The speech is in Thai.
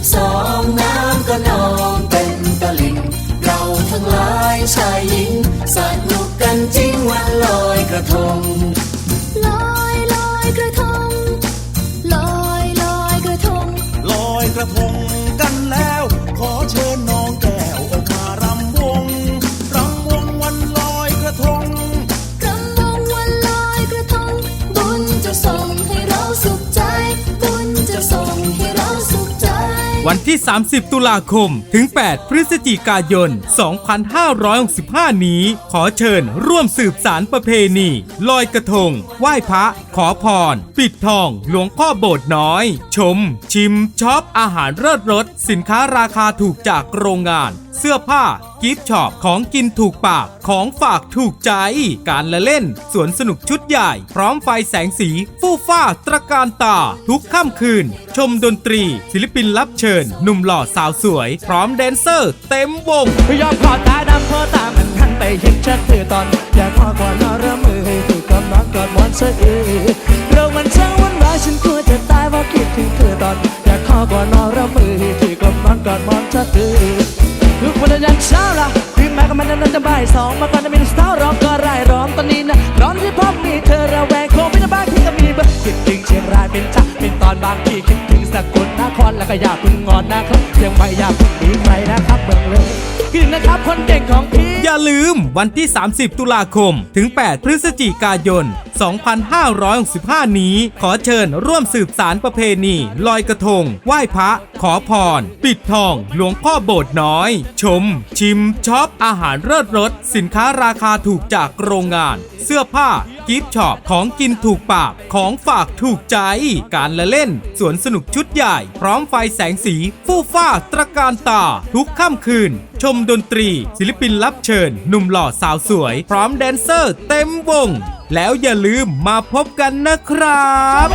สิบสองน้ำก็นองเต็มตลิ่ง เราทั้งหลายชายหญิงสนุกกันจริงวันลอยกระทง วันที่ 30 ตุลาคม ถึง 8 พฤศจิกายน 2565 นี้ ขอเชิญร่วมสืบสารประเพณี ลอยกระทง ไหว้พระ ขอพร ปิดทองหลวงพ่อโบสถ์น้อย ชม ชิมช็อปอาหารเลิศรส สินค้าราคาถูกจากโรงงาน เสื้อผ้ากิฟต์ช็อปของกินถูกปากของฝากถูกใจ การละเล่น สวนสนุกชุดใหญ่ พร้อมไฟแสงสี ฟู่ฟ้าตระการตา ทุกค่ำคืน ชมดนตรี ศิลปินรับเชิญหนุ่มหล่อสาวสวย พร้อมแดนเซอร์ เต็มวงไม่ยอมขอตายดำเพอตามมันทันไปเห็นชัดเธอตอน อยากขอก่อนนอนระมือให้ถูกกำลังกอดหมอนเสะเอเรามันช่างวันวายฉันกลัวจะตายเพราะคิดถึงเธอตอน อยากขอก่อนนอนระมือให้ถูกกำลังกอดหมอนเสะเอทุกวันยันเช้าละตื่นมาก็มันนั้นจะบ่ายสองมาก่อนจะมีสาวร้องก็ร่ายร้องตอนนี้นะร้อนที่พบมีเธอระแวงคงไม่ได้บ้านที่ก็มีเบอร์คิดถึงเชียงรายเป็นจักเป็นตอนบางทีคิดถึง สกลนครแล้วก็อยากพึ่งงอนนะครับยังไม่อยากพึ่งหนีใครนะครับเมืองเลย กินนะครับคนเก่งของพี่ อย่าลืมวันที่ 30 ตุลาคม ถึง 8 พฤศจิกายน 2565 นี้ ขอเชิญร่วมสืบสารประเพณี ลอยกระทง ไหว้พระ ขอพร ปิดทอง หลวงพ่อโบสถ์น้อย ชม ชิมช็อป อาหารเลิศรส สินค้าราคาถูกจากโรงงาน เสื้อผ้ากิฟต์ช็อปของกินถูกปาก ของฝากถูกใจ การละเล่น สวนสนุกชุดใหญ่ พร้อมไฟแสงสี ฟู่ฟ้าตระการตา ทุกค่ำคืน ชมดนตรี ศิลปินรับเชิญ หนุ่มหล่อสาวสวย พร้อมแดนเซอร์เต็มวง แล้วอย่าลืมมาพบกันนะครับ